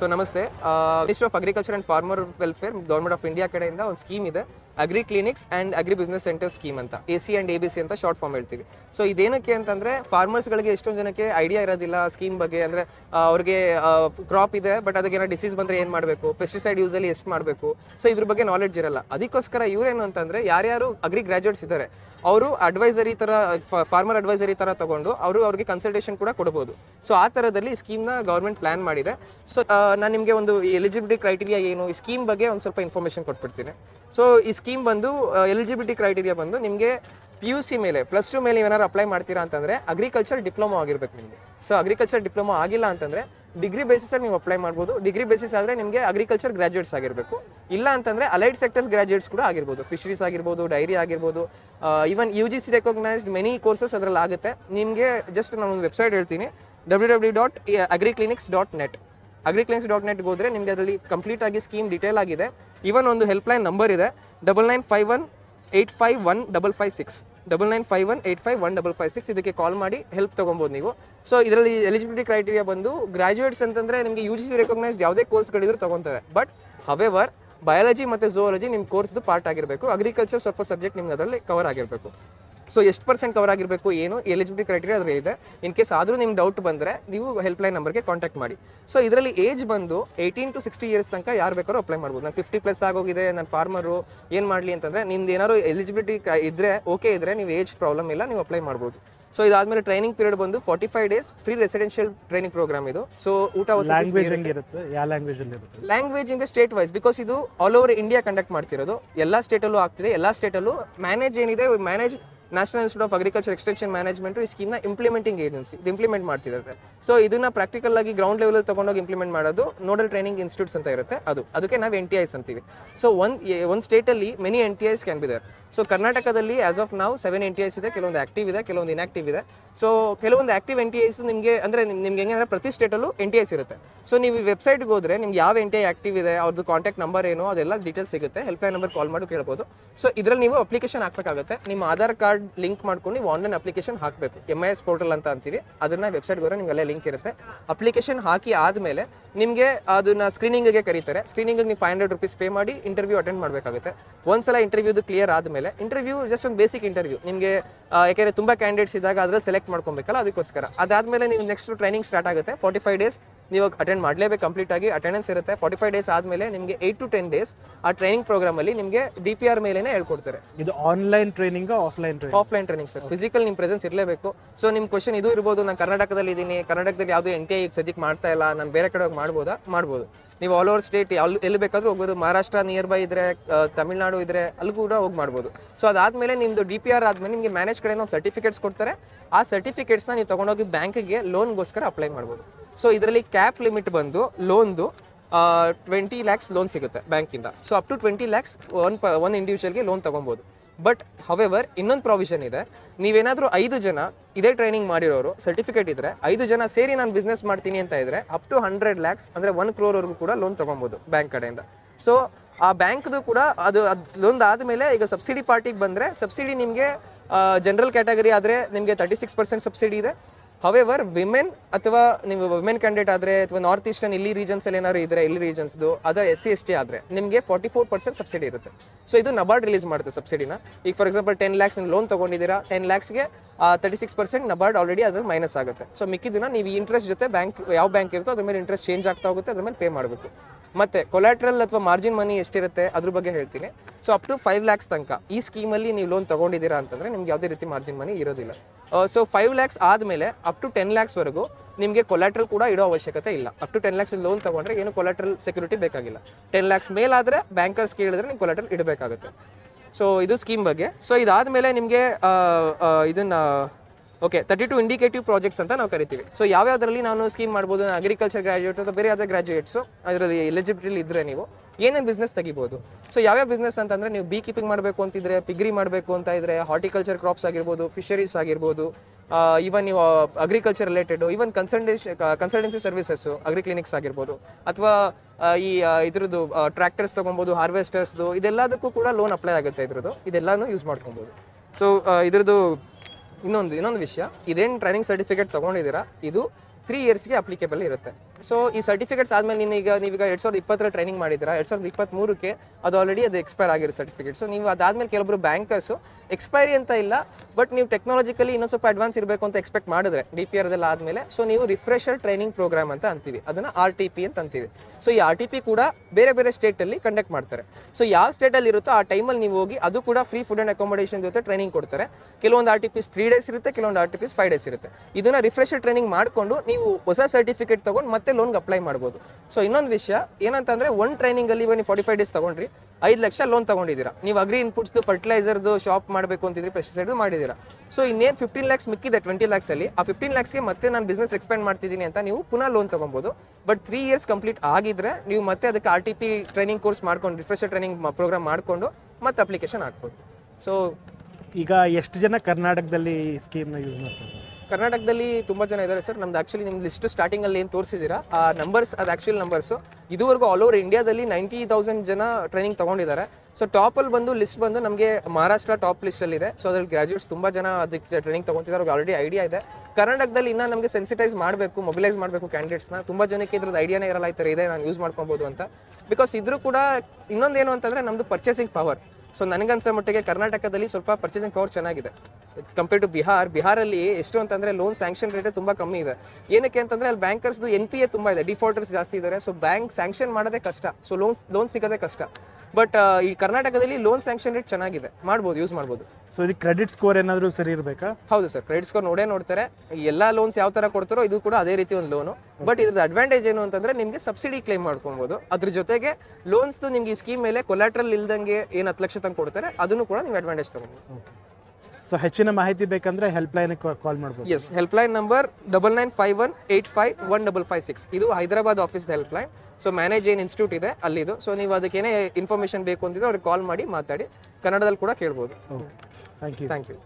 So ನಮಸ್ತೆ minister of agriculture and farmer welfare government of India ಕಡೆಯಿಂದ ಒಂದು scheme ಇದೆ. Agri clinics and agri business centre scheme ಅಂತ. A C and A B C ಅಂತ short form ಹೇಳ್ತೀವಿ. So ಇದೇನಕ್ಕೆ ಅಂತಂದ್ರೆ ಫಾರ್ಮರ್ಸ್ಗಳಿಗೆ ಎಷ್ಟೊಂದು ಜನಕ್ಕೆ ಐಡಿಯಾ ಇರೋದಿಲ್ಲ ಸ್ಕೀಮ್ ಬಗ್ಗೆ. ಅಂದ್ರೆ ಅವ್ರಿಗೆ ಕ್ರಾಪ್ ಇದೆ ಬಟ್ ಅದಕ್ಕೆ ಏನೋ ಡಿಸೀಸ್ ಬಂದ್ರೆ ಏನು ಮಾಡಬೇಕು? ಪೆಸ್ಟಿಸೈಡ್ ಯೂಸಲ್ಲಿ ಎಷ್ಟು ಮಾಡಬೇಕು? ಸೊ ಇದ್ರ ಬಗ್ಗೆ ನಾಲೆಡ್ಜ್ ಇರಲ್ಲ. ಅದಕ್ಕೋಸ್ಕರ ಇವರೇನು ಅಂತಂದ್ರೆ ಯಾರ್ಯಾರು ಅಗ್ರಿ ಗ್ರಾಜುಯೇಟ್ಸ್ ಇದ್ದಾರೆ, ಅವರು ಅಡ್ವೈಸರಿ ತರ ಫಾರ್ಮರ್ ಅಡ್ವೈಸರಿ ತರ ತಗೊಂಡು ಅವರು ಅವ್ರಿಗೆ ಕನ್ಸಲ್ಟೇಷನ್ ಕೂಡ ಕೊಡಬಹುದು ಸೊ ಆ ಥರದಲ್ಲಿ ಸ್ಕೀಮ್ನ ಗೌರ್ಮೆಂಟ್ ಪ್ಲಾನ್ ಮಾಡಿದೆ. ಸೊ ನಾನು ನಿಮಗೆ ಒಂದು ಎಲಿಜಿಬಿಲಿಟಿ ಕ್ರೈಟೀರಿಯಾ ಏನು, ಈ ಸ್ಕೀಮ್ ಬಗ್ಗೆ ಒಂದು ಸ್ವಲ್ಪ ಇನ್ಫಾರ್ಮೇಷನ್ ಕೊಟ್ಬಿಡ್ತೀನಿ. ಸೊ ಈ ಸ್ಕೀಮ್ ಬಂದು ಎಲಿಜಿಬಿಲಿಟಿ ಕ್ರೈಟೀರಿಯಾ ಬಂದು ನಿಮಗೆ ಪಿ ಯು ಸಿ ಮೇಲೆ ಪ್ಲಸ್ ಟು ಮೇಲೆ ಏನಾದ್ರು ಅಪ್ಲೈ ಮಾಡ್ತೀರಾ ಅಂತಂದರೆ ಅಗ್ರಿಕಲ್ಚರ್ ಡಿಪ್ಲೊಮಾ ಆಗಿರ್ಬೇಕು ನಿಮಗೆ. ಸೊ ಅಗ್ರಿಕಲ್ಚರ್ ಡಿಪ್ಲೊಮಾ ಆಗಿಲ್ಲ ಅಂತಂದರೆ ಡಿಗ್ರಿ ಬೇಸಿಸಲ್ಲಿ ನೀವು ಅಪ್ಲೈ ಮಾಡ್ಬೋದು. ಡಿಗ್ರಿ ಬೇಸಿಸ್ ಆದರೆ ನಿಮಗೆ ಅಗ್ರಿಕಲ್ಚರ್ ಗ್ರಾಜುಯೇಟ್ಸ್ ಆಗಿರಬೇಕು. ಇಲ್ಲ ಅಂತಂದರೆ ಅಲೈಡ್ ಸೆಕ್ಟರ್ಸ್ ಗ್ರಾಜುಯೇಟ್ಸ್ ಕೂಡ ಆಗಿರ್ಬೋದು. ಫಿಶರೀಸ್ ಆಗಿರ್ಬೋದು ಡೈರಿ ಆಗಿರ್ಬೋದು even U G C recognised many courses ಅದರಲ್ಲಿ ಆಗುತ್ತೆ ನಿಮಗೆ ಜಸ್ಟ್ ನಾನು ಒಂದು ವೆಬ್ಸೈಟ್ ಹೇಳ್ತೀನಿ W W dot agri clinics dot net agri clinics dot ನೆಟ್ಗೆ ಹೋದರೆ ನಿಮಗೆ ಅದರಲ್ಲಿ ಕಂಪ್ಲೀಟ್ ಆಗಿ ಸ್ಕೀಮ್ ಡೀಟೇಲ್ ಆಗಿದೆ. ಇವನ್ ಒಂದು ಹೆಲ್ಪ್ಲೈನ್ ನಂಬರ್ ಇದೆ. Double nine five one eight five one double five six double nine five one eight five one double five six ಇದಕ್ಕೆ call ಮಾಡಿ help ತೊಗೊಬೋದು ನೀವು. ಸೊ ಇದರಲ್ಲಿ ಎಲಿಜಿಬಿಲಿಟಿ ಕ್ರೈಟೀರಿಯಾ ಬಂದು ಗ್ರಾಜುಯೇಟ್ಸ್ ಅಂತಂದರೆ ನಿಮಗೆ ಯು ಜಿ ಸಿ ರೆಕಗ್ನೈಸ್ ಯಾವುದೇ ಕೋರ್ಸ್ಗಳಿದ್ರು ತೊಗೊತಾರೆ. ಬಟ್ ಹವೆವರ್ ಬಯಾಲಜಿ ಮತ್ತು ಝೋಲಜಿ ನಿಮ್ಮ ಕೋರ್ಸ್ದು ಪಾರ್ಟ್ ಆಗಿರಬೇಕು. ಅಗ್ರಿಕಲ್ಚರ್ ಸ್ವಲ್ಪ ಸಬ್ಜೆಕ್ಟ್ ನಿಮ್ಗೆ ಅದರಲ್ಲಿ ಕವರ್ ಆಗಿರಬೇಕು. ಸೊ ಎಷ್ಟು ಪರ್ಸೆಂಟ್ ಕವರ್ ಆಗಿರಬೇಕು ಏನು ಎಲಿಜಿಬಿಲಿಟಿ ಕ್ರೈಟೀರಿಯಾ ಅದರಲ್ಲಿ ಇದೆ. ಇನ್ ಕೇಸ್ ಆದರೂ ನಿಮ್ಗೆ ಡೌಟ್ ಬಂದರೆ ನೀವು ಹೆಲ್ಪ್ಲೈನ್ ನಂಬರ್ಗೆ ಕಾಂಟ್ಯಾಕ್ಟ್ ಮಾಡಿ. ಸೊ ಇದರಲ್ಲಿ ಏಜ್ ಬಂದು ಏಯ್ಟೀನ್ ಟು ಸಿಕ್ಸ್ಟಿ ಇಯರ್ಸ್ ತನಕ ಯಾರು ಬೇಕಾದ್ರೂ ಅಪ್ಲೈ ಮಾಡ್ಬೋದು. ನಾನು ಫಿಫ್ಟಿ ಪ್ಲಸ್ ಆಗೋಗಿದೆ ನಾನು ಫಾರ್ಮರು ಏನು ಮಾಡಲಿ ಅಂತಂದರೆ ನಿಮ್ದು ಏನಾದ್ರು ಎಲಿಜಿಬಿಲಿಟಿ ಇದ್ದರೆ ಓಕೆ ಇದ್ದರೆ ನೀವು ಏಜ್ ಪ್ರಾಬ್ಲಮ್ ಇಲ್ಲ ನೀವು ಅಪ್ಲೈ ಮಾಡ್ಬೋದು. ಸೊ ಇದಾದ್ಮೇಲೆ ಟ್ರೈನಿಂಗ್ ಪೀರಿಯಡ್ ಬಂದು forty five days free residential training programme ಇದು. ಸೊ ಊಟ ಲ್ಯಾಂಗ್ವೇಜ್ ಇಂದ ಸ್ಟೇಟ್ ವೈಸ್ ಬಿಕಾಸ್ ಇದು ಆಲ್ ಓವರ್ ಇಂಡಿಯಾ ಕಂಡಕ್ಟ್ ಮಾಡ್ತಿರೋದು. ಎಲ್ಲ ಸ್ಟೇಟಲ್ಲೂ ಆಗ್ತಿದೆ ಎಲ್ಲ ಸ್ಟೇಟಲ್ಲೂ ಮ್ಯಾನೇಜ್ ಏನಿದೆ MANAGE national institute of agriculture extension management ಈ ಸ್ಕೀಮ್ನ ಇಂಪ್ಲಿಮೆಂಟಿಂಗ್ ಏಜೆನ್ಸಿ ಇದು ಇಂಪ್ಲಿಮೆಂಟ್ ಮಾಡ್ತಿರುತ್ತೆ ಸೊ ಇದನ್ನ ಪ್ರಾಕ್ಟಿಕಲ್ ಆಗಿ ಗ್ರೌಂಡ್ ಲೆವೆಲ್ ತೊಗೊಂಡೋಗಿ ಇಂಪ್ಲಿಮೆಂಟ್ ಮಾಡೋದು ನೋಡಲ್ ಟ್ರೈನಿಂಗ್ ಇನ್ಸ್ಟಿಟ್ಯೂಟ್ಸ್ ಅಂತ ಇರುತ್ತೆ ಅದು. ಅದಕ್ಕೆ ನಾವು ಎನ್ ಟಿ ಐಸ್ ಅಂತೀವಿ. ಸೊ ಒಂದು ಒಂದು ಸ್ಟೇಟಲ್ಲಿ many N T Is can be there so ಕರ್ನಾಟಕದಲ್ಲಿ ಆಸ್ ಆಫ್ ನಾವು ಸೆವೆನ್ ಎನ್ ಟಿ ಐಸ್ ಇದೆ, ಕೆಲವೊಂದು ಆಕ್ಟಿವ್ ಇದೆ, ಕೆಲವೊಂದು ಇನ್ಆಕ್ಟಿವ್ ಇದೆ. ಸೊ ಕೆಲವೊಂದು ಆಕ್ಟಿವ್ ಎನ್ ಟಿ ಐಸ್ ನಿಮಗೆ ಅಂದರೆ ನಿಮ್ಗೆ ಹೆಂಗೆ ಪ್ರತಿ ಸ್ಟೇಟಲ್ಲೂ ಎನ್ ಟಿ ಐಸ್ ಇರುತ್ತೆ. ಸೊ ನೀವು ವೆಬ್ಸೈಟ್ಗೆ ಹೋದರೆ ನಿಮ್ಗೆ ಯಾವ ಎನ್ ಟಿ ಐ ಆಕ್ಟಿವ್ ಇದೆ ಅವ್ರದ್ದು ಕಾಂಟ್ಯಾಕ್ಟ್ ನಂಬರ್ ಏನು, ಅದೆಲ್ಲ ಡೀಟೇಲ್ಸ್ ಸಿಗುತ್ತೆ. ಹೆಲ್ಪ್ಲೈನ್ ನಂಬರ್ ಕಾಲ್ ಮಾಡಿ ಕೇಳ್ಬೋದು. ಸೊ ಇದರಲ್ಲಿ ನೀವು ಅಪ್ಲಿಕೇಶನ್ ಹಾಕಬೇಕಾಗುತ್ತೆ. ನಿಮ್ಮ ಆಧಾರ್ ಕಾರ್ಡ್ ಲಿಂಕ್ ಮಾಡ್ಕೊಂಡು ನೀವು ಆನ್ಲೈನ್ ಅಪ್ಲಿಕೇಶನ್ ಹಾಕಬೇಕು. ಎಂ ಐ ಎಸ್ ಪೋರ್ಟಲ್ ಅಂತ ಅಂತೀವಿ ಅದನ್ನ ವೆಬ್ಸೈಟ್ಗೆ ಹೋದ್ರೆ ನಿಮ್ಗೆ ಅಲ್ಲೇ ಲಿಂಕ್ ಇರುತ್ತೆ. ಅಪ್ಲಿಕೇಶನ್ ಹಾಕಿ ಆದಮೇಲೆ ನಿಮಗೆ ಅದನ್ನ ಸ್ಕ್ರೀನಿಂಗ್ಗೆ ಕರೀತಾರೆ. ಸ್ಕ್ರೀನಿಂಗಿಗೆ ನೀವು ಫೈವ್ ಹಂಡ್ರೆಡ್ ರುಪೀಸ್ ಪೇ ಮಾಡಿ ಇಂಟರ್ವ್ಯೂ ಅಟೆಂಡ್ ಮಾಡಬೇಕಾಗುತ್ತೆ. ಒಂದ್ಸಲ ಇಂಟರ್ವ್ಯೂದು ಕ್ಲಿಯರ್ ಆದಮೇಲೆ ಇಂಟರ್ವ್ಯೂ ಜಸ್ಟ್ ಒಂದು ಬೇಸಿಕ್ ಇಂಟರ್ವ್ಯೂ ನಿಮಗೆ ಯಾಕೆಂದರೆ ತುಂಬ ಕ್ಯಾಂಡಿಡೇಟ್ಸ್ ಇದ್ದಾಗ ಅದ್ರಲ್ಲಿ ಸೆಲೆಕ್ಟ್ ಮಾಡ್ಕೊಬೇಕಲ್ಲ, ಅದಕ್ಕೋಸ್ಕರ. ಅದಾದಮೇಲೆ ನೀವು ನೆಕ್ಸ್ಟ್ ಟ್ರೈನಿಂಗ್ ಸ್ಟಾರ್ಟ್ ಆಗುತ್ತೆ. ಫಾರ್ಟಿ ಫೈವ್ ಡೇಸ್ ನೀವು ಅಟೆಂಡ್ ಮಾಡಲೇಬೇಕು ಕಂಪ್ಲೀಟ್ ಆಗಿ. ಅಟೆಂಡೆನ್ಸ್ ಇರುತ್ತೆ. ಫಾರ್ಟಿ ಫೈವ್ ಡೇಸ್ ಆದಮೇಲೆ ನಿಮಗೆ ಏಯ್ಟ್ ಟು ಟೆನ್ ಡೇಸ್ ಆ ಟ್ರೈನಿಂಗ್ ಪ್ರೋಗ್ರಾಮಲ್ಲಿ ನಿಮಗೆ ಡಿ ಪಿ ಆರ್ ಮೇಲೇ ಹೇಳ್ಕೊಡ್ತಾರೆ. ಇದು online training offline training offline training sir physical ನಿಮ್ಮ ಪ್ರೆಸೆನ್ಸ್ ಇರಲೇಬೇಕು. ಸೊ ನಿಮ್ಮ ಕ್ವಶನ್ ಇದು ಇರ್ಬೋದು. ನಾನು ಕರ್ನಾಟಕದಲ್ಲಿ ಇದ್ದೀನಿ ಕರ್ನಾಟಕದಲ್ಲಿ ಯಾವುದೋ ಎನ್ ಟಿ ಐ ಸದ್ಯಕ್ಕೆ ಮಾಡ್ತಾ ಇಲ್ಲ. ನಾನು ಬೇರೆ ಕಡೆ ಹೋಗಿ ಮಾಡ್ಬೋದಾ? ಮಾಡ್ಬೋದು. ನೀವು ಆಲ್ ಓವರ್ ಸ್ಟೇಟ್ ಅಲ್ಲಿ, ಎಲ್ಲಿ ಬೇಕಾದರೂ ಹೋಗ್ಬೋದು. ಮಹಾರಾಷ್ಟ್ರ ನಿಯರ್ ಬೈ ಇದ್ರೆ ತಮಿಳುನಾಡು ಇದ್ರೆ, ಅಲ್ಲಿ ಕೂಡ ಹೋಗಿ ಮಾಡ್ಬೋದು. ಸೊ ಅದಾದಮೇಲೆ ನಿಮ್ಮದು ಡಿ ಪಿ ಆರ್ ಆದಮೇಲೆ ನಿಮಗೆ ಮ್ಯಾನೇಜ್ ಕಡೆಯಿಂದ ಒಂದು ಸರ್ಟಿಫಿಕೇಟ್ಸ್ ಕೊಡ್ತಾರೆ. ಆ ಸರ್ಟಿಫಿಕೇಟ್ಸ್ನ ನೀವು ತೊಗೊಂಡೋಗಿ ಬ್ಯಾಂಕಿಗೆ ಲೋನ್ಗೋಸ್ಕರ ಅಪ್ಲೈ ಮಾಡ್ಬೋದು. ಸೊ ಇದರಲ್ಲಿ ಕ್ಯಾಪ್ ಲಿಮಿಟ್ ಬಂದು ಲೋನ್ದು ಟ್ವೆಂಟಿ ಲ್ಯಾಕ್ಸ್ ಲೋನ್ ಸಿಗುತ್ತೆ ಬ್ಯಾಂಕಿಂದ so up to twenty lakhs one ಪ ಒನ್ ಇಂಡಿವಿಜುವಲ್ಗೆ ಲೋನ್ ತೊಗೊಬೋದು. ಬಟ್ ಹವೆವರ್ ಇನ್ನೊಂದು ಪ್ರಾವಿಷನ್ ಇದೆ. ನೀವೇನಾದರೂ ಐದು ಜನ ಇದೇ ಟ್ರೈನಿಂಗ್ ಮಾಡಿರೋರು ಸರ್ಟಿಫಿಕೇಟ್ ಇದ್ರೆ, ಐದು ಜನ ಸೇರಿ ನಾನು ಬಿಸ್ನೆಸ್ ಮಾಡ್ತೀನಿ ಅಂತ ಇದ್ರೆ ಅಪ್ ಟು ಹಂಡ್ರೆಡ್ ಲ್ಯಾಕ್ಸ್ ಅಂದರೆ ಒನ್ ಕ್ರೋರ್ವರೆಗೂ ಕೂಡ ಲೋನ್ ತೊಗೊಬೋದು ಬ್ಯಾಂಕ್ ಕಡೆಯಿಂದ. ಸೊ ಆ ಬ್ಯಾಂಕ್ದು ಕೂಡ ಅದು ಅದು ಲೋನ್ ಆದಮೇಲೆ ಈಗ ಸಬ್ಸಿಡಿ ಪಾರ್ಟಿಗೆ ಬಂದರೆ ಸಬ್ಸಿಡಿ ನಿಮಗೆ ಜನರಲ್ ಕ್ಯಾಟಗರಿ ಆದರೆ ನಿಮಗೆ ತರ್ಟಿ ಸಿಕ್ಸ್ ಪರ್ಸೆಂಟ್ ಸಬ್ಸಿಡಿ ಇದೆ. ಹವೆವರ್ ವಿಮೆನ್ ಅಥವಾ ನೀವು ವಿಮೆನ್ ಕ್ಯಾಂಡಿಡೇಟ್ ಆದರೆ ಅಥವಾ ನಾರ್ತ್ ಈಸ್ಟರ್ನ್ ಇಲ್ಲಿ ರೀಜನ್ಸಲ್ಲಿ ಏನಾದ್ರು ಇದ್ರೆ ಇಲ್ಲಿ ರೀಜನ್ಸ್ದು ಅದ ಎಸ್ ಸಿ ಎಸ್ ಟಿ ಆದರೆ ನಿಮಗೆ ಫಾರ್ಟಿ ಫೋರ್ ಪರ್ಸೆಂಟ್ ಸಬ್ಸಿಡಿ ಇರುತ್ತೆ. ಸೊ ಇದು ನಬಾರ್ಡ್ ರಿಲೀಸ್ ಮಾಡುತ್ತೆ ಸಬ್ಸಿಡಿನ ಈಗ for example ten lakhs loan ತೊಗೊಂಡಿದ್ದೀರಾ ten ಲ್ಯಾಕ್ಸ್ಗೆ thirty six percent NABARD already ಅದ್ರಲ್ಲಿ ಮೈನಸ್ ಆಗುತ್ತೆ. ಸೊ ಮಿಕ್ಕಿದಿನ ನೀವು ಇಂಟ್ರೆಸ್ಟ್ ಜೊತೆ ಬ್ಯಾಂಕ್ ಯಾವ ಬ್ಯಾಂಕ್ ಇರುತ್ತೋ ಅದ್ರ ಮೇಲೆ ಇಂಟ್ರೆಸ್ಟ್ ಚೇಂಜ್ ಆಗ್ತಾ ಹೋಗುತ್ತೆ, ಅದ್ರ ಮೇಲೆ ಪೇ ಮಾಡಬೇಕು. ಮತ್ತೆ ಕೊಲಾಟ್ರಲ್ ಅಥವಾ ಮಾರ್ಜಿನ್ ಮನಿ ಎಷ್ಟಿರುತ್ತೆ ಅದ್ರ ಬಗ್ಗೆ ಹೇಳ್ತೀನಿ. So up to five lakhs ತನಕ ಈ ಸ್ಕೀಮಲ್ಲಿ ನೀವು ಲೋನ್ ತೊಗೊಂಡಿದ್ದೀರಾ ಅಂತಂದರೆ ನಿಮ್ಗೆ ಯಾವುದೇ ರೀತಿ ಮಾರ್ಜಿನ್ ಮನಿ ಇರೋದಿಲ್ಲ. ಸೊ ಫೈವ್ ಲ್ಯಾಕ್ಸ್ ಆದಮೇಲೆ ಅಪ್ ಟು ಟೆನ್ ಲ್ಯಾಕ್ಸ್ವರೆಗೂ ನಿಮಗೆ ಕೊಲಾಟ್ರಲ್ ಕೂಡ ಇಡೋ ಅವಶ್ಯಕತೆ ಇಲ್ಲ. Up to ten lakhs loan ತೊಗೊಂಡ್ರೆ ಏನು ಕೊಲಾಟ್ರಲ್ ಸೆಕ್ಯೂರಿಟಿ ಬೇಕಾಗಿಲ್ಲ. ಟೆನ್ ಲ್ಯಾಕ್ಸ್ ಮೇಲಾದರೆ ಬ್ಯಾಂಕರ್ಸ್ ಕೇಳಿದ್ರೆ ನೀವು ಕೊಲಾಟ್ರಲ್ ಇಡಬೇಕಾಗುತ್ತೆ. ಸೊ ಇದು ಸ್ಕೀಮ್ ಬಗ್ಗೆ. ಸೊ ಇದಾದಮೇಲೆ ನಿಮಗೆ ಇದನ್ನು okay thirty two indicative projects ಅಂತ ನಾವು ಕರಿತೀವಿ. ಸೊ ಯಾವ್ಯಾವುದರಲ್ಲಿ ನಾನು ಸ್ಕೀಮ್ ಮಾಡ್ಬೋದು ಅಗ್ರಿಕಲ್ಚರ್ ಗ್ರಾಜುಯೇಟ್ ಅಥವಾ ಬೇರೆ ಯಾವುದೇ ಗ್ರಾಜುಯೇಟ್ಸು ಅದರಲ್ಲಿ ಎಲಿಜಿಬಿಲಿಟಿ ಇದ್ದರೆ ನೀವು ಏನೇನು ಬಿಸ್ನೆಸ್ ತೆಗಿಬೋದು? ಸೊ ಯಾವ್ಯಾವ ಬಿಸ್ನೆಸ್ ಅಂತಂದರೆ ನೀವು ಬೀ ಕೀಪಿಂಗ್ ಮಾಡಬೇಕು ಅಂತಿದ್ರೆ ಪಿಗ್ರಿ ಮಾಡಬೇಕು ಅಂತ ಇದ್ರೆ ಹಾರ್ಟಿಕಲ್ಚರ್ ಕ್ರಾಪ್ಸ್ ಆಗಿರ್ಬೋದು ಫಿಶರೀಸ್ ಆಗಿರ್ಬೋದು ಈವನ್ ನೀವು agriculture related even consultation consultancy services agri clinics ಆಗಿರ್ಬೋದು. ಅಥವಾ ಈ ಇದ್ರದ್ದು ಟ್ರ್ಯಾಕ್ಟರ್ಸ್ ತೊಗೊಬೋದು ಹಾರ್ವೆಸ್ಟರ್ಸ್ದು ಇದೆಲ್ಲದಕ್ಕೂ ಕೂಡ ಲೋನ್ ಅಪ್ಲೈ ಆಗುತ್ತೆ ಇದ್ರದ್ದು. ಇದೆಲ್ಲನೂ ಯೂಸ್ ಮಾಡ್ಕೊಬೋದು. ಸೊ ಇದ್ರದ್ದು ಇನ್ನೊಂದು ಇನ್ನೊಂದು ವಿಷಯ. ಇದೇನು ಟ್ರೈನಿಂಗ್ ಸರ್ಟಿಫಿಕೇಟ್ ತೊಗೊಂಡಿದ್ದೀರಾ? ಇದು ತ್ರೀ ಇಯರ್ಸ್ಗೆ ಅಪ್ಲಿಕೇಬಲ್ ಇರುತ್ತೆ. ಸೊ ಈ ಸರ್ಟಿಫಿಕೇಟ್ಸ್ ಆದ್ಮೇಲೆ ನೀನು ಈಗ ನೀವೀಗ ಎರಡು ಸಾವಿರದ ಇಪ್ಪತ್ತರ ಟ್ರೈನಿಂಗ್ ಮಾಡಿದ್ದೀರಾ, ಎರಡು ಸಾವಿರದ ಇಪ್ಪತ್ತ್ಮೂರಕ್ಕೆ ಅದು ಆಲ್ರೆಡಿ ಅದು ಎಕ್ಸ್ಪೈರ್ ಆಗಿರೋ ಸರ್ಟಿಫಿಕೇಟ್ ಸೊ ನೀವು ಅದಾದ್ಮೇಲೆ ಕೆಲವೊಬ್ಬರು ಬ್ಯಾಂಕರ್ಸು ಎಕ್ಸ್ಪೈರಿ ಅಂತ ಇಲ್ಲ ಬಟ್ ನೀವು ಟೆಕ್ನಾಲಜಿಕಲಿ ಇನ್ನೊಂದು ಸ್ವಲ್ಪ ಅಡ್ವಾನ್ಸ್ ಇರಬೇಕು ಅಂತ ಎಕ್ಸ್ಪೆಕ್ಟ್ ಮಾಡಿದ್ರೆ ಡಿ ಪಿ ಆರ್ದೆಲ್ಲ ಆದಮೇಲೆ ಸೊ ನೀವು ರಿಫ್ರೆಷರ್ ಟ್ರೈನಿಂಗ್ ಪ್ರೋಗ್ರಾಮ್ ಅಂತ ಅಂತೀವಿ. ಅದನ್ನು ಆರ್ ಟಿ ಪಿ ಅಂತ ಅಂತೀವಿ. ಸೊ ಈ ಆರ್ ಟಿ ಪಿ ಕೂಡ ಬೇರೆ ಬೇರೆ ಸ್ಟೇಟಲ್ಲಿ ಕಂಡಕ್ಟ್ ಮಾಡ್ತಾರೆ. ಸೊ ಯಾವ ಸ್ಟೇಟಲ್ಲಿ ಇರುತ್ತೋ ಆ ಟೈಮಲ್ಲಿ ನೀವು ಹೋಗಿ ಅದು ಕೂಡ ಫ್ರೀ ಫುಡ್ ಆ್ಯಂಡ್ ಅಕಾಮಡೇಷನ್ ಜೊತೆ ಟ್ರೈನಿಂಗ್ ಕೊಡ್ತಾರೆ. ಕೆಲವೊಂದು R T Ps three days ಇರುತ್ತೆ, ಕೆಲವೊಂದು R T Ps five days ಇರುತ್ತೆ. ಇದನ್ನ ರಿಫ್ರೆಷರ್ ಟ್ರೈನಿಂಗ್ ಮಾಡಿಕೊಂಡು ನೀವು ಹೊಸ ಸರ್ಟಿಫಿಕೇಟ್ ತೊಗೊಂಡು ಮತ್ತೆ ಲೋನ್ಗೆ ಅಪ್ಲೈ ಮಾಡ್ಬೋದು. ಸೊ ಇನ್ನೊಂದು ವಿಷಯ, ಏನಂತಂದರೆ ಒನ್ ಟ್ರೈನಿಂಗಲ್ಲಿ ಇವಾಗ ನೀವು ಫಾರ್ಟಿ ಫೈವ್ ಡೇಸ್ ತಗೊಂಡ್ರಿ, ಐದು ಲಕ್ಷ ಲೋನ್ ತೊಗೊಂಡಿದ್ದೀರಾ. ನೀವು ಅಗ್ರಿ ಇನ್ಪುಟ್ಸ್ದು ಫರ್ಟಿಲೈಸರ್ದು ಶಾಪ್ ಮಾಡಬೇಕು ಅಂತಿದ್ರಿ ಪೆಸ್ಟಿಸೈಡ್ದು ಮಾಡಿದ್ದೀರಾ. ಸೊ ಇನ್ನೇನು ಫಿಫ್ಟೀನ್ ಲ್ಯಾಕ್ಸ್ ಮಿಕ್ಕಿದೆ ಟ್ವೆಂಟಿ ಲ್ಯಾಕ್ಸಲ್ಲಿ ಆ ಫಿಫ್ಟೀನ್ ಲ್ಯಾಕ್ಸ್ಗೆ ಮತ್ತೆ ನಾನು ಬಿಸ್ನೆಸ್ ಎಕ್ಸ್ಪೆಂಡ್ ಮಾಡ್ತಿದ್ದೀನಿ ಅಂತ ನೀವು ಪುನಃ ಲೋನ್ ತೊಗೊಬೋದು. ಬಟ್ ತ್ರೀ ಇಯರ್ಸ್ ಕಂಪ್ಲೀಟ್ ಆಗಿದ್ರೆ ನೀವು ಮತ್ತೆ ಅದಕ್ಕೆ R T P training course ಮಾಡ್ಕೊಂಡು ರಿಫ್ರೆಷರ್ ಟ್ರೈನಿಂಗ್ ಪ್ರೋಗ್ರಾಮ್ ಮಾಡಿಕೊಂಡು ಮತ್ತೆ ಅಪ್ಲಿಕೇಶನ್ ಹಾಕ್ಬೋದು. ಸೊ ಈಗ ಎಷ್ಟು ಜನ ಕರ್ನಾಟಕದಲ್ಲಿ ಈ ಸ್ಕೀಮ್ನ ಯೂಸ್ ಮಾಡ್ತಾರೆ ಕರ್ನಾಟಕದಲ್ಲಿ ತುಂಬ ಜನ ಇದ್ದಾರೆ ಸರ್. ನಮ್ದು ಆ್ಯಕ್ಚುಲಿ ನಿಮ್ಮ ಲಿಸ್ಟ್ ಸ್ಟಾರ್ಟಿಂಗಲ್ಲಿ ಏನು ತೋರಿಸಿದ್ದೀರಾ? ಆ ನಂಬರ್ಸ್ ಅದು ಆ್ಯಕ್ಚುಲಿ ನಂಬರ್ಸು ಇದುವರೆಗೂ ಆಲ್ ಓವರ್ ಇಂಡಿಯಾದಲ್ಲಿ ನೈಂಟಿ ತೌಸಂಡ್ ಜನ ಟ್ರೈನಿಂಗ್ ತಗೊಂಡಿದ್ದಾರೆ. ಸೊ ಟಾಪಲ್ಲಿ ಬಂದು ಲಿಸ್ಟ್ ಬಂದು ನಮಗೆ ಮಹಾರಾಷ್ಟ್ರ ಟಾಪ್ ಲಿಸ್ಟಲ್ಲಿದೆ ಸೊ ಅದ್ರಲ್ಲಿ ಗ್ರಾಜುಯೇಟ್ಸ್ ತುಂಬ ಜನ ಅದಕ್ಕೆ ಟ್ರೈನಿಂಗ್ ತೊಗೊತಿದ್ದಾರೆ. ಅವ್ರಿಗೆ ಆಲ್ರೆಡಿ ಐಡಿಯಾ ಇದೆ. ಕರ್ನಾಟಕದಲ್ಲಿ ಇನ್ನೂ ನಮಗೆ ಸೆನ್ಸಿಟೈಸ್ ಮಾಡಬೇಕು ಮೊಬಿಲೈಸ್ ಮಾಡಬೇಕು ಕ್ಯಾಂಡಿಡೇಟ್ಸ್ನ ತುಂಬ ಜನಕ್ಕೆ ಇದ್ರದ್ದು ಐಡಿಯಾನೇ ಇರಲ್ಲ ಈ ಥರ ಇದೆ, ನಾನು ಯೂಸ್ ಮಾಡ್ಕೊಬೋದು ಅಂತ. ಬಿಕಾಸ್ ಇದ್ರೂ ಕೂಡ ಇನ್ನೊಂದೇನು ಅಂತಂದರೆ ನಮ್ಮದು ಪರ್ಚೇಸಿಂಗ್ ಪವರ್ ಸೊ ನನಗನ್ಸೋ ಮಟ್ಟಿಗೆ ಕರ್ನಾಟಕದಲ್ಲಿ ಸ್ವಲ್ಪ ಪರ್ಚೇಸಿಂಗ್ ಪವರ್ ಚೆನ್ನಾಗಿದೆ. ಕಂಪೇರ್ ಟು ಬಿಹಾರ್ ಬಿಹಾರಲ್ಲಿ ಎಷ್ಟು ಅಂತಂದ್ರೆ ಲೋನ್ ಸ್ಯಾಂಕ್ಷನ್ ರೇಟ್ ತುಂಬಾ ಕಮ್ಮಿ ಇದೆ. ಏನಕ್ಕೆ ಅಂತಂದ್ರೆ ಅಲ್ಲಿ ಬ್ಯಾಂಕರ್ಸ್ದು ಎನ್ ಪಿ ಎ ತುಂಬಾ ಇದೆ. ಡಿಫಾಲ್ಟರ್ಸ್ ಜಾಸ್ತಿ ಇದ್ದಾರೆ ಸೊ ಬ್ಯಾಂಕ್ ಸ್ಯಾಂಕ್ಷನ್ ಮಾಡೋದೇ ಕಷ್ಟ. ಸೊ ಲೋನ್ಸ್ ಲೋನ್ ಸಿಗೋದೇ ಕಷ್ಟ. ಬಟ್ ಈ ಕರ್ನಾಟಕದಲ್ಲಿ ಲೋನ್ ಸ್ಯಾಂಕ್ಷನ್ ರೇಟ್ ಚೆನ್ನಾಗಿದೆ. ಮಾಡ್ಬೋದು ಯೂಸ್ ಮಾಡ್ಬೋದು. ಸೊ ಇದು ಕ್ರೆಡಿಟ್ ಸ್ಕೋರ್ ಏನಾದರೂ ಸರಿ ಇರಬೇಕಾ? ಹೌದು ಸರ್. ಕ್ರೆಡಿಟ್ ಸ್ಕೋರ್ ನೋಡೇ ನೋಡ್ತಾರೆ. ಎಲ್ಲ ಲೋನ್ಸ್ ಯಾವ ಥರ ಕೊಡ್ತಾರೋ ಇದು ಕೂಡ ಅದೇ ರೀತಿ ಒಂದು ಲೋನು ಬಟ್ ಇದ್ರದ್ದು ಅಡ್ವಾಂಟೇಜ್ ಏನು ಅಂತಂದ್ರೆ ನಿಮಗೆ ಸಬ್ಸಿಡಿ ಕ್ಲೇಮ್ ಮಾಡ್ಕೊಬೋದು. ಅದ್ರ ಜೊತೆಗೆ ಲೋನ್ಸ್ದು ನಿಮ್ಗೆ ಈ ಸ್ಕೀಮ್ ಮೇಲೆ ಕೊಲಾಟ್ರಲ್ ಇಲ್ದಂಗೆ ಏನು ಹತ್ತು ಲಕ್ಷ ತನಕ ಕೊಡ್ತಾರೆ ಅದನ್ನು ಕೂಡ ನೀವು ಅಡ್ವಾಂಟೇಜ್ ತಗೊಬೋದು. ಓಕೆ ಸೊ ಹೆಚ್ಚಿನ ಮಾಹಿತಿ ಬೇಕಂದ್ರೆ ಹೆಲ್ಪ್ಲೈನಿಗೆ ಕಾಲ್ ಮಾಡ್ಬೋದು. Yes helpline number double nine five one eight five one double five six ಇದು Hyderabad office helpline so manage ಏನು ಇನ್ಸ್ಟಿಟ್ಯೂಟ್ ಇದೆ ಅಲ್ಲಿದು. ಸೊ ನೀವು ಅದಕ್ಕೇನೇ ಇನ್ಫಾರ್ಮೇಶನ್ ಬೇಕು ಅಂತಿದ್ರೆ ಅವ್ರಿಗೆ ಕಾಲ್ ಮಾಡಿ ಮಾತಾಡಿ. ಕನ್ನಡದಲ್ಲಿ ಕೂಡ ಕೇಳ್ಬೋದು. Thank you thank you